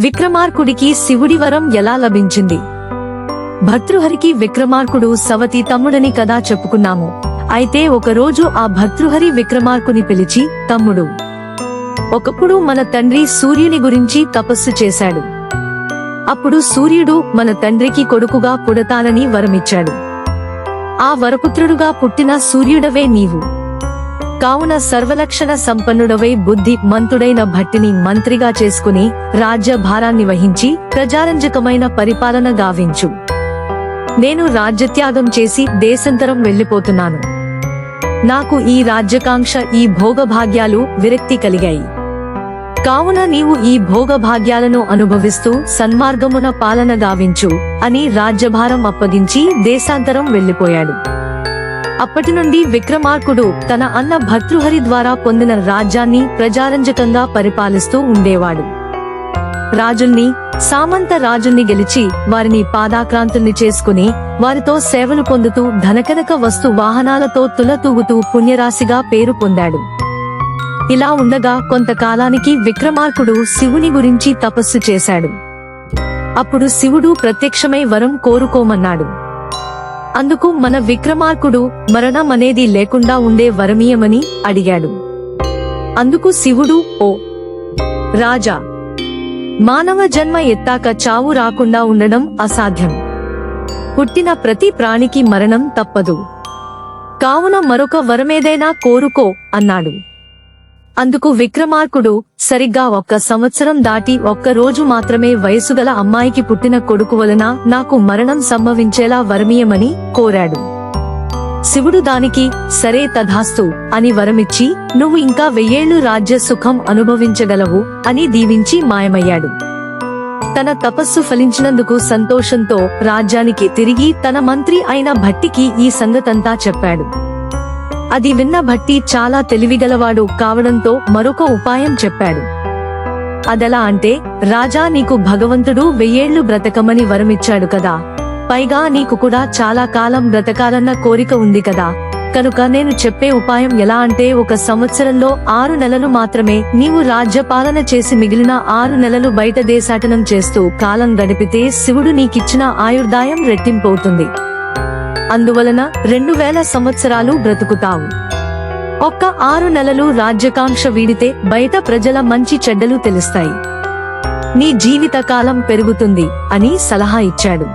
విక్రమార్కుడికి శివుడి వరం ఎలా లభించింది? భర్తృహరికి విక్రమార్కుడు సవతి తమ్ముడని కదా చెప్పుకున్నాము. అయితే ఒకరోజు ఆ భర్తృహరి విక్రమార్కుని పిలిచి తమ్ముడు ఒకప్పుడు మన తండ్రి సూర్యుని గురించి తపస్సు చేశాడు. అప్పుడు సూర్యుడు మన తండ్రికి కొడుకుగా పుడతానని వరమిచ్చాడు. ఆ వరపుత్రుడుగా పుట్టిన సూర్యుడవే నీవు. కావున సర్వలక్షణ సంపన్నుడవై బుద్ధి మంతుడైన భట్టిని మంత్రిగా చేసుకుని రాజ్యభారాన్ని వహించి ప్రజారంజకమైన పరిపాలన గావించు. నేను రాజ్యత్యాగం చేసి దేశంతరం వెళ్ళిపోతున్నాను నాకు ఈ రాజ్యకాంక్ష ఈ భోగభాగ్యాలు విరక్తి కలిగాయి. కావున నీవు ఈ భోగభాగ్యాలను అనుభవిస్తూ సన్మార్గమున పాలన గావించు అని రాజ్యభారం అప్పగించి దేశాంతరం వెళ్ళిపోయాడు అప్పటి నుండి విక్రమార్కుడు తన అన్న భర్తృహరి ద్వారా పొందిన రాజ్యాన్ని ప్రజారంజకంగా పరిపాలిస్తూ ఉండేవాడు. రాజుల్ని సామంత రాజుల్ని గెలిచి వారిని పాదాక్రాంతుల్ని చేసుకుని వారితో సేవలు పొందుతూ ధనకనక వస్తు వాహనాలతో తులతూగుతూ పుణ్యరాశిగా పేరు పొందాడు. ఇలా ఉండగా కొంతకాలానికి విక్రమార్కుడు శివుని గురించి తపస్సు చేశాడు. అప్పుడు శివుడు ప్రత్యక్షమై వరం కోరుకోమన్నాడు. అందుకు మన విక్రమార్కుడు మరణం అనేది లేకుండా ఉండే వరమీయమని అడిగాడు. అందుకు శివుడు ఓ రాజా మానవ జన్మ ఎత్తాక చావు రాకుండా ఉండడం అసాధ్యం. పుట్టిన ప్రతి ప్రాణికి మరణం తప్పదు. కావున మరొక వరమేదైనా కోరుకో అన్నాడు. అందుకు విక్రమార్కుడు సరిగ్గా ఒక్క సంవత్సరం దాటి ఒక్క రోజు మాత్రమే వయసుగల అమ్మాయికి పుట్టిన కొడుకు వలన నాకు మరణం సంభవించేలా వరమీయమని కోరాడు. శివుడు దానికి సరే తధాస్తు అని వరమిచ్చి నువ్వు ఇంకా వెయ్యేళ్ళు రాజ్య సుఖం అనుభవించగలవు అని దీవించి మాయమయ్యాడు. తన తపస్సు ఫలించినందుకు సంతోషంతో రాజ్యానికి తిరిగి తన మంత్రి అయిన భట్టికి ఈ సంగతంతా చెప్పాడు. అది విన్న భట్టి చాలా తెలివిగలవాడు కావడంతో మరొక ఉపాయం చెప్పాడు. అదెలా అంటే రాజా నీకు భగవంతుడు వెయ్యేళ్ళు బ్రతకమని వరమిచ్చాడు కదా. పైగా నీకు కూడా చాలా కాలం బ్రతకాలన్న కోరిక ఉంది కదా. కనుక నేను చెప్పే ఉపాయం ఎలా అంటే ఒక సంవత్సరంలో ఆరు నెలలు మాత్రమే నీవు రాజ్యపాలన చేసి మిగిలిన ఆరు నెలలు బయట దేశాటనం చేస్తూ కాలం గడిపితే శివుడు నీకిచ్చిన ఆయుర్దాయం రెట్టింపవుతుంది. అందువలన రెండు వేల సంవత్సరాలు బ్రతుకుతావు. ఒక్క ఆరు నెలలు రాజ్యకాంక్ష వీడితే బయట ప్రజల మంచి చెడ్డలు తెలుస్తాయి. నీ జీవితకాలం పెరుగుతుంది అని సలహా ఇచ్చాడు.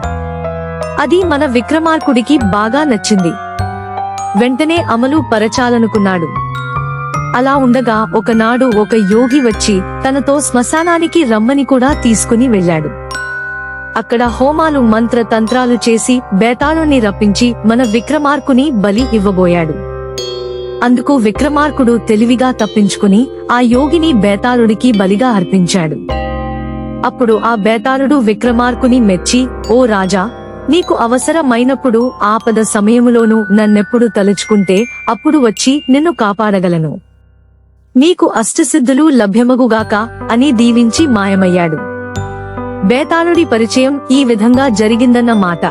అది మన విక్రమార్కుడికి బాగా నచ్చింది. వెంటనే అమలు పరచాలనుకున్నాడు. అలా ఉండగా ఒకనాడు ఒక యోగి వచ్చి తనతో శ్మశానానికి రమ్మని కూడా తీసుకుని వెళ్ళాడు. అక్కడ హోమాలు మంత్ర తంత్రాలు చేసి బేతాళుణ్ణి రప్పించి మన విక్రమార్కుని బలి ఇవ్వబోయాడు. అందుకు విక్రమార్కుడు తెలివిగా తప్పించుకుని ఆ యోగిని బేతాళుడికి బలిగా అర్పించాడు. అప్పుడు ఆ బేతాళుడు విక్రమార్కుని మెచ్చి ఓ రాజా నీకు అవసరమైనప్పుడు ఆపద సమయములోనూ నన్నెప్పుడు తలుచుకుంటే అప్పుడు వచ్చి నిన్ను కాపాడగలను. నీకు అష్టసిద్ధులు లభ్యమగుగాక అని దీవించి మాయమయ్యాడు. బేతాళుడి పరిచయం ఈ విధంగా జరిగిందన్న మాట.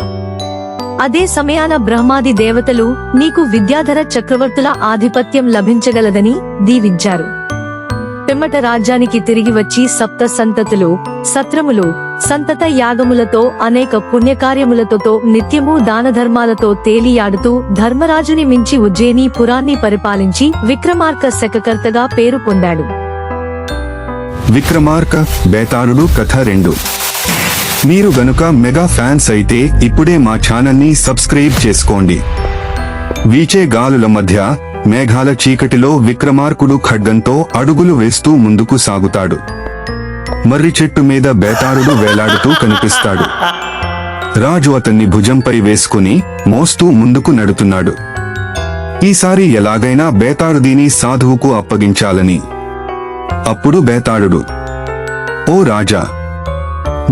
అదే సమయాన బ్రహ్మాది దేవతలు నీకు విద్యాధర చక్రవర్తుల ఆధిపత్యం లభించగలదని దీవించారు. పిమ్మట రాజ్యానికి తిరిగి వచ్చి సప్త సంతతులు సత్రములు సంతత యాగములతో అనేక పుణ్యకార్యములతో నిత్యము దాన ధర్మాలతో తేలియాడుతూ ధర్మరాజుని మించి ఉజ్జయిని పురాన్ని పరిపాలించి విక్రమార్క శకకర్తగా పేరు పొందాడు. విక్రమార్క బేతాళుడు కథ రెండు. మీరు గనుక మెగా ఫ్యాన్స్ అయితే ఇప్పుడే మా ఛానల్ని సబ్స్క్రైబ్ చేసుకోండి. వీచే గాలుల మధ్య మేఘాల చీకటిలో విక్రమార్కుడు ఖడ్గంతో అడుగులు వేస్తూ ముందుకు సాగుతాడు. మర్రి చెట్టు మీద బేతారుడు వేలాడుతూ కనిపిస్తాడు. రాజు అతన్ని భుజంపై వేసుకుని మోస్తూ ముందుకు నడుతున్నాడు. ఈసారి ఎలాగైనా బేతాళుదీని సాధువుకు అప్పగించాలని. అప్పుడు బేతాడు ఓ రాజా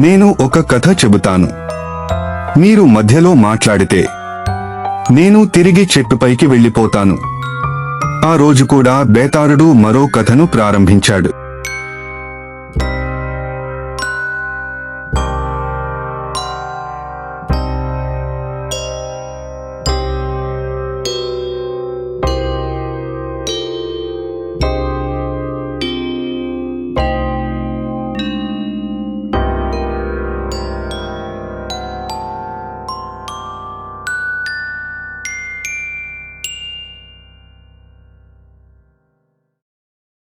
నేను ఒక కథ చెబుతాను. మీరు మధ్యలో మాట్లాడితే నేను తిరిగి చెట్టుపైకి వెళ్ళిపోతాను. ఆ రోజు కూడా బేతారుడు మరో కథను ప్రారంభించాడు.